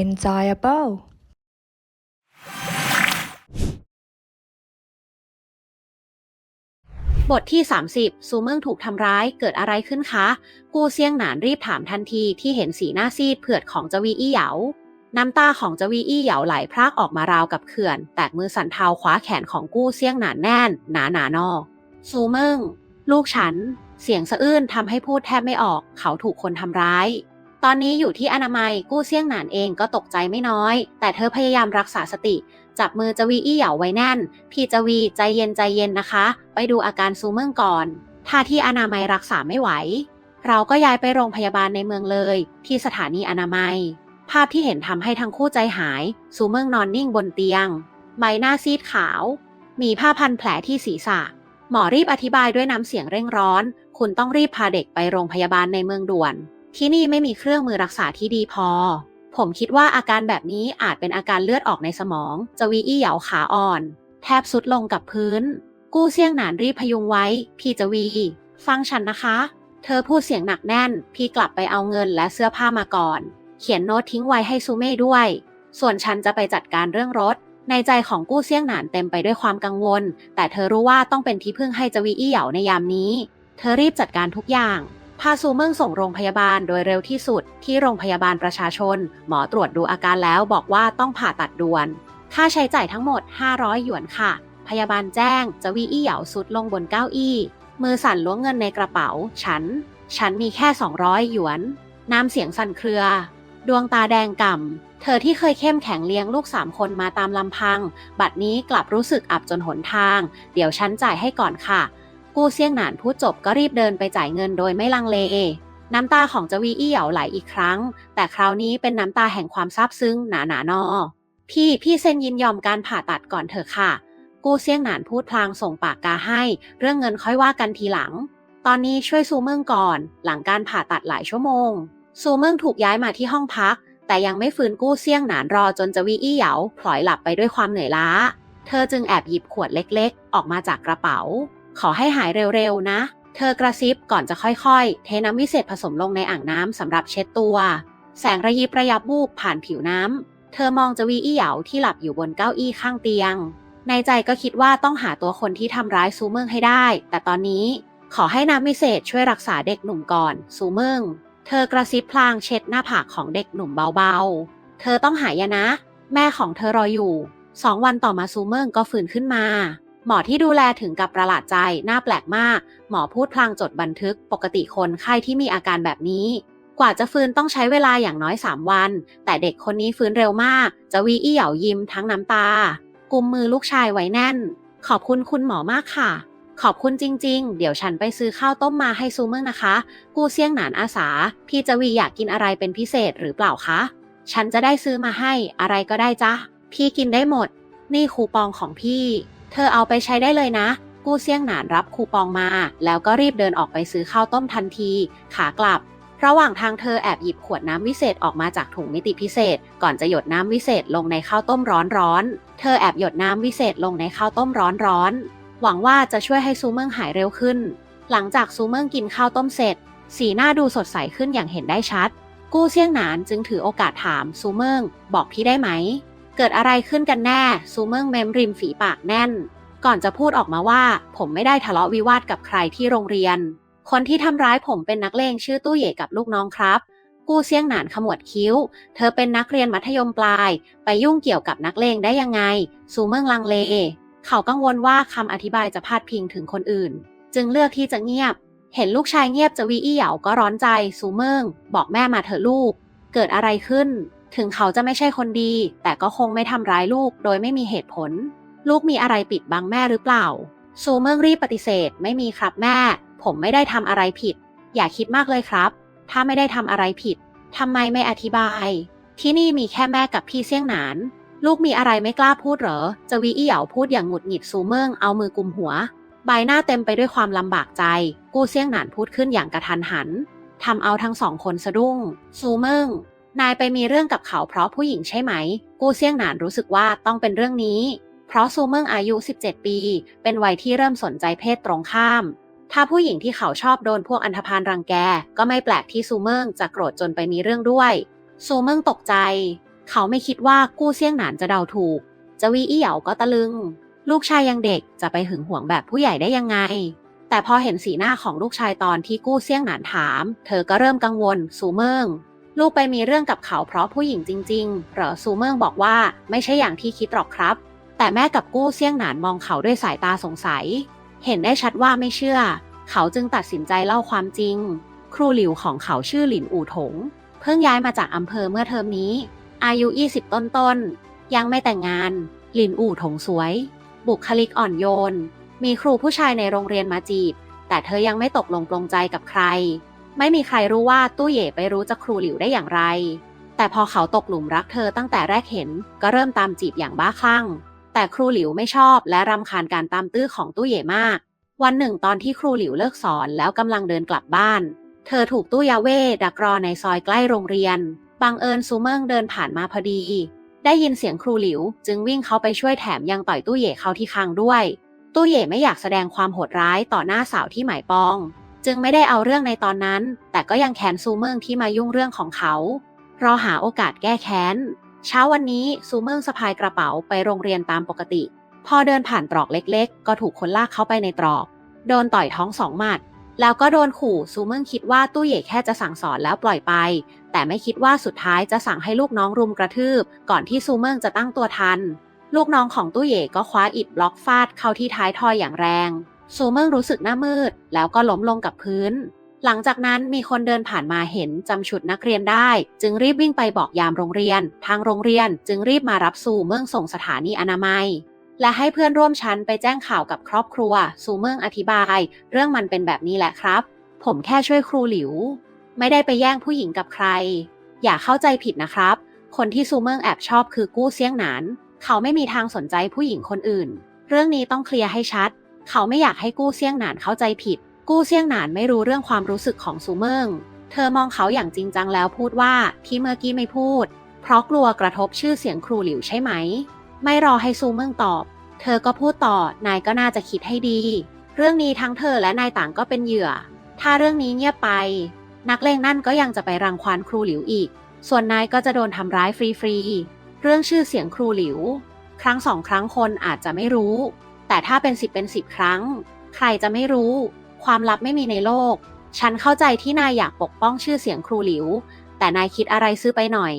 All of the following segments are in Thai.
enjoyable บทที่ 30 ซูเมิงถูกทำร้าย เกิดอะไรขึ้นคะ กูเซียงหนานรีบถามทันทีที่เห็นสีหน้าซีดเผือดของจวีอี้เหยา น้ำตาของจวีอี้เหยาไหลพรากออกมาราวกับเขื่อน แตกมือสันเทาคว้าแขนของกู้เซียงหนานแน่น หนาหนานอซูเมิงลูกฉัน เสียงสะอื้นทำให้พูดแทบไม่ออก เขาถูกคนทำร้าย ตอนนี้อยู่ที่อนามัยกู้เซี่ยงหนานเองก็ตกใจไม่น้อย แต่เธอพยายามรักษาสติ จับมือจวีอี้เหยาไว้แน่น พี่จวีใจเย็นใจเย็นนะคะ ไปดูอาการซูเมิงก่อน ถ้าที่อนามัยรักษาไม่ไหว เราก็ย้ายไปโรงพยาบาลในเมืองเลย ที่สถานีอนามัย ภาพที่เห็นทำให้ทั้งคู่ใจหาย ซูเมิงนอนนิ่งบนเตียง ใบหน้าซีดขาว มีผ้าพันแผลที่ศีรษะ หมอรีบอธิบายด้วยน้ำเสียงเร่งร้อน คุณต้องรีบพาเด็กไปโรงพยาบาลในเมืองด่วน ที่นี่ไม่มีเครื่องมือรักษาที่ดีพอ ผมคิดว่าอาการแบบนี้อาจเป็นอาการเลือดออกในสมอง จวีอี้เหยาขาอ่อน แทบสุดลงกับพื้น กู้เซี่ยงหนานรีบพยุงไว้ พี่จวี ฟังฉันนะคะ เธอพูดเสียงหนักแน่น พี่กลับไปเอาเงินและเสื้อผ้ามาก่อน เขียนโน้ตทิ้งไว้ให้ซูเม่ด้วย ส่วนฉันจะไปจัดการเรื่องรถ ในใจของกู้เซี่ยงหนานเต็มไปด้วยความกังวล แต่เธอรู้ว่าต้องเป็นที่พึ่งให้จวีอี้เหยาในยามนี้ เธอรีบจัดการทุกอย่าง พาซูเมิงส่งโรงพยาบาลโดยเร็วที่สุด ที่โรงพยาบาลประชาชน หมอตรวจดูอาการแล้วบอกว่าต้องผ่าตัดด่วน ค่าใช้จ่ายทั้งหมด 500 หยวนค่ะ พยาบาลแจ้งจะวีอี้เหยาสุดลงบนเก้าอี้ มือสั่นล้วงเงินในกระเป๋า ฉัน ฉันมีแค่ 200 หยวน น้ำเสียงสั่นเครือ ดวงตาแดงก่ำ เธอที่เคยเข้มแข็งเลี้ยงลูกสามคนมาตามลำพัง บัดนี้กลับรู้สึกอับจนหนทาง เดี๋ยวฉันจ่ายให้ก่อนค่ะ กู้เซี่ยงหนานพูดจบก็รีบเดินไปจ่ายเงินโดยไม่ลังเลน้ำตาของจวีอี้เหยาไหลอีกครั้ง แต่คราวนี้เป็นน้ำตาแห่งความซาบซึ้งหนาหนานอพี่พี่เซ็นยินยอมการผ่าตัดก่อนเถอะค่ะ กู้เซี่ยงหนานพูดพลางส่งปากกาให้ เรื่องเงินค่อยว่ากันทีหลัง ตอนนี้ช่วยซูเมิงก่อน หลังการผ่าตัดหลายชั่วโมง ซูเมิงถูกย้ายมาที่ห้องพัก แต่ยังไม่ฟื้นกู้เซี่ยงหนานรอจนจวีอี้เหยาพลอยหลับไปด้วยความเหนื่อยล้า เธอจึงแอบหยิบขวดเล็กๆ ออกมาจากกระเป๋า ขอให้หายเร็วๆนะ เธอกระซิบก่อนจะค่อยๆ เทน้ำวิเศษผสมลงในอ่างน้ำสำหรับเช็ดตัว แสงระยิบระยับวูบผ่านผิวน้ำ เธอมองจวีอี้เหยาที่หลับอยู่บนเก้าอี้ข้างเตียง ในใจก็คิดว่าต้องหาตัวคนที่ทำร้ายซูเมิงให้ได้ แต่ตอนนี้ขอให้น้ำวิเศษช่วยรักษาเด็กหนุ่มก่อนซูเมิงเธอกระซิบพลางเช็ดหน้าผากของเด็กหนุ่มเบาๆ เธอต้องหายนะ แม่ของเธอรออยู่ สองวันต่อมาซูเมิงก็ฟื้นขึ้นมา หมอที่ดูแลถึงกับประหลาดใจ น่าแปลกมาก หมอพูดพลางจดบันทึก ปกติคนไข้ที่มีอาการแบบนี้ กว่าจะฟื้นต้องใช้เวลาอย่างน้อย 3 วัน แต่เด็กคนนี้ฟื้นเร็วมาก จะวีอี้เหยายิ้มทั้งน้ำตา กุมมือลูกชายไว้แน่น ขอบคุณคุณหมอมากค่ะ ขอบคุณจริง ๆ เดี๋ยวฉันไปซื้อข้าวต้มมาให้ซูเมิงนะคะ กูเซี่ยงหนานอาสา พี่จวีอยากกินอะไรเป็นพิเศษหรือเปล่าคะ ฉันจะได้ซื้อมาให้ อะไรก็ได้จ้ะ พี่กินได้หมด นี่คูปองของพี่ เธอเอาไปใช้ได้เลยนะ กู้เซี่ยงหนานรับคูปองมา แล้วก็รีบเดินออกไปซื้อข้าวต้มทันที ขากลับ ระหว่างทางเธอแอบหยิบขวดน้ำวิเศษออกมาจากถุงมิติพิเศษ ก่อนจะหยดน้ำวิเศษลงในข้าวต้มร้อนๆ เธอแอบหยดน้ำวิเศษลงในข้าวต้มร้อนๆ หวังว่าจะช่วยให้ซูเมิงหายเร็วขึ้น หลังจากซูเมิงกินข้าวต้มเสร็จ สีหน้าดูสดใสขึ้นอย่างเห็นได้ชัด กู้เซี่ยงหนานจึงถือโอกาสถามซูเมิงบอกพี่ได้ไหม เกิดอะไรขึ้นกันแน่ ซูเมิงเมมริมฝีปากแน่น ก่อนจะพูดออกมาว่า ผมไม่ได้ทะเลาะวิวาทกับใครที่โรงเรียน คนที่ทำร้ายผมเป็นนักเลงชื่อตู้เหย่กับลูกน้องครับ กู้เซี่ยงหนานขมวดคิ้ว เธอเป็นนักเรียนมัธยมปลาย ไปยุ่งเกี่ยวกับนักเลงได้ยังไง ซูเมิงลังเล เขากังวลว่าคำอธิบายจะพาดพิงถึงคนอื่น จึงเลือกที่จะเงียบ เห็นลูกชายเงียบจะวีอี้เหยาก็ร้อนใจ ซูเมิงบอกแม่มาเถอะลูก เกิดอะไรขึ้น ถึงเขาจะไม่ใช่คนดี แต่ก็คงไม่ทำร้ายลูกโดยไม่มีเหตุผล ลูกมีอะไรปิดบังแม่หรือเปล่า ซูเมิงรีบปฏิเสธ ไม่มีครับแม่ ผมไม่ได้ทำอะไรผิด อย่าคิดมากเลยครับ ถ้าไม่ได้ทำอะไรผิดทำไมไม่อธิบาย ที่นี่มีแค่แม่กับพี่เสี่ยงหนาน ลูกมีอะไรไม่กล้าพูดเหรอ จะวีอี้เหยาพูดอย่างหงุดหงิดซูเมิงเอามือกุมหัว ใบหน้าเต็มไปด้วยความลำบากใจ กู้เสี่ยงหนานพูดขึ้นอย่างกระทันหันทำเอาทั้งสองคนสะดุ้ง ซูเมิง นายไปมีเรื่องกับเขาเพราะผู้หญิงใช่ไหม กู้เซี่ยงหนานรู้สึกว่าต้องเป็นเรื่องนี้ เพราะซูเมิงอายุ 17 ปี เป็นวัยที่เริ่มสนใจเพศตรงข้าม ถ้าผู้หญิงที่เขาชอบโดนพวกอันธพาลรังแก ก็ไม่แปลกที่ซูเมิงจะโกรธจนไปมีเรื่องด้วย ซูเมิงตกใจ เขาไม่คิดว่ากู้เซี่ยงหนานจะเดาถูก จะวีอี้เหยาก็ตะลึง ลูกชายยังเด็กจะไปหึงหวงแบบผู้ใหญ่ได้ยังไงแต่พอเห็นสีหน้าของลูกชายตอนที่กู้เซี่ยงหนานถาม เธอก็เริ่มกังวลซูเมิง ลูกไปมีเรื่องกับเขาเพราะผู้หญิงจริง ๆ เหรอซูเมิงบอกว่าไม่ใช่อย่างที่คิดหรอกครับ แต่แม่กับกู้เซี่ยงหนานมองเขาด้วยสายตาสงสัย เห็นได้ชัดว่าไม่เชื่อ เขาจึงตัดสินใจเล่าความจริง ครูหลิวของเขาชื่อหลินอู่ถง เพิ่งย้ายมาจากอำเภอเมื่อเทอมนี้ อายุ 20 ต้นๆ ยังไม่แต่งงาน หลินอู่ถงสวย บุคลิกอ่อนโยน มีครูผู้ชายในโรงเรียนมาจีบ แต่เธอยังไม่ตกลงปลงใจกับใคร ไม่มีใครรู้ว่าตู้เย่ไปรู้จักครูหลิวได้อย่างไร แต่พอเขาตกหลุมรักเธอตั้งแต่แรกเห็นก็เริ่มตามจีบอย่างบ้าคลั่ง แต่ครูหลิวไม่ชอบและรำคาญการตามตื้อของตู้เย่มาก วันหนึ่งตอนที่ครูหลิวเลิกสอนแล้วกำลังเดินกลับบ้าน เธอถูกตู้ยาเว่ดักรอในซอยใกล้โรงเรียน บังเอิญซูเมิงเดินผ่านมาพอดี ได้ยินเสียงครูหลิว จึงวิ่งเข้าไปช่วยแถมยังต่อยตู้เย่เข้าที่คางด้วย ตู้เย่ไม่อยากแสดงความโหดร้ายต่อหน้าสาวที่หมายปอง จึงไม่ได้เอาเรื่องในตอนนั้น แต่ก็ยังแค้นซูเมิงที่มายุ่งเรื่องของเขา รอหาโอกาสแก้แค้น เช้าวันนี้ซูเมิงสะพายกระเป๋าไปโรงเรียนตามปกติ พอเดินผ่านตรอกเล็กๆ ก็ถูกคนลากเข้าไปในตรอก โดนต่อยท้องสองหมัด แล้วก็โดนขู่ซูเมิงคิดว่าตู้เหย่แค่จะสั่งสอนแล้วปล่อยไป แต่ไม่คิดว่าสุดท้ายจะสั่งให้ลูกน้องรุมกระทืบ ก่อนที่ซูเมิงจะตั้งตัวทัน ลูกน้องของตู้เหย่ก็คว้าอิฐบล็อกฟาดเข้าที่ท้ายทอยอย่างแรง ซูเมิงรู้สึกหน้ามืด แล้วก็ล้มลงกับพื้น หลังจากนั้นมีคนเดินผ่านมาเห็นจำชุดนักเรียนได้ จึงรีบวิ่งไปบอกยามโรงเรียน ทางโรงเรียนจึงรีบมารับซูเมิงส่งสถานีอนามัย และให้เพื่อนร่วมชั้นไปแจ้งข่าวกับครอบครัว ซูเมิงอธิบาย เรื่องมันเป็นแบบนี้แหละครับ ผมแค่ช่วยครูหลิว ไม่ได้ไปแย่งผู้หญิงกับใคร อย่าเข้าใจผิดนะครับ คนที่ซูเมิงแอบชอบคือกู้เซียงหนาน เขาไม่มีทางสนใจผู้หญิงคนอื่น เรื่องนี้ต้องเคลียร์ให้ชัด เขาไม่อยากให้กู้เซี่ยงหนานเข้าใจผิด กู้เซี่ยงหนานไม่รู้เรื่องความรู้สึกของซูเมิง เธอมองเขาอย่างจริงจังแล้วพูดว่าที่เมื่อกี้ไม่พูด เพราะกลัวกระทบชื่อเสียงครูหลิวใช่ไหม ไม่รอให้ซูเมิงตอบ เธอก็พูดต่อนายก็น่าจะคิดให้ดี เรื่องนี้ทั้งเธอและนายต่างก็เป็นเหยื่อ ถ้าเรื่องนี้เงียบไป นักเลงนั่นก็ยังจะไปรังควานครูหลิวอีก ส่วนนายก็จะโดนทำร้ายฟรีๆเรื่องชื่อเสียงครูหลิว ครั้งสองครั้งคนอาจจะไม่รู้ แต่ถ้าเป็นสิบเป็นสิบครั้ง ใครจะไม่รู้ ความลับไม่มีในโลก ฉันเข้าใจที่นายอยากปกป้องชื่อเสียงครูหลิว แต่นายคิดอะไรซื้อไปหน่อย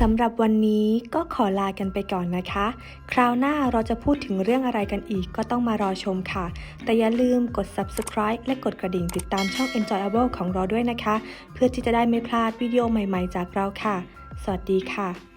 สำหรับวันนี้ก็ขอลากันไปก่อนนะคะ คราวหน้าเราจะพูดถึงเรื่องอะไรกันอีกก็ต้องมารอชมค่ะ แต่อย่าลืมกด subscribe และกดกระดิ่งติดตามช่อง Enjoyable ของเราด้วยนะคะ เพื่อที่จะได้ไม่พลาดวิดีโอใหม่ๆจากเราค่ะ สวัสดีค่ะ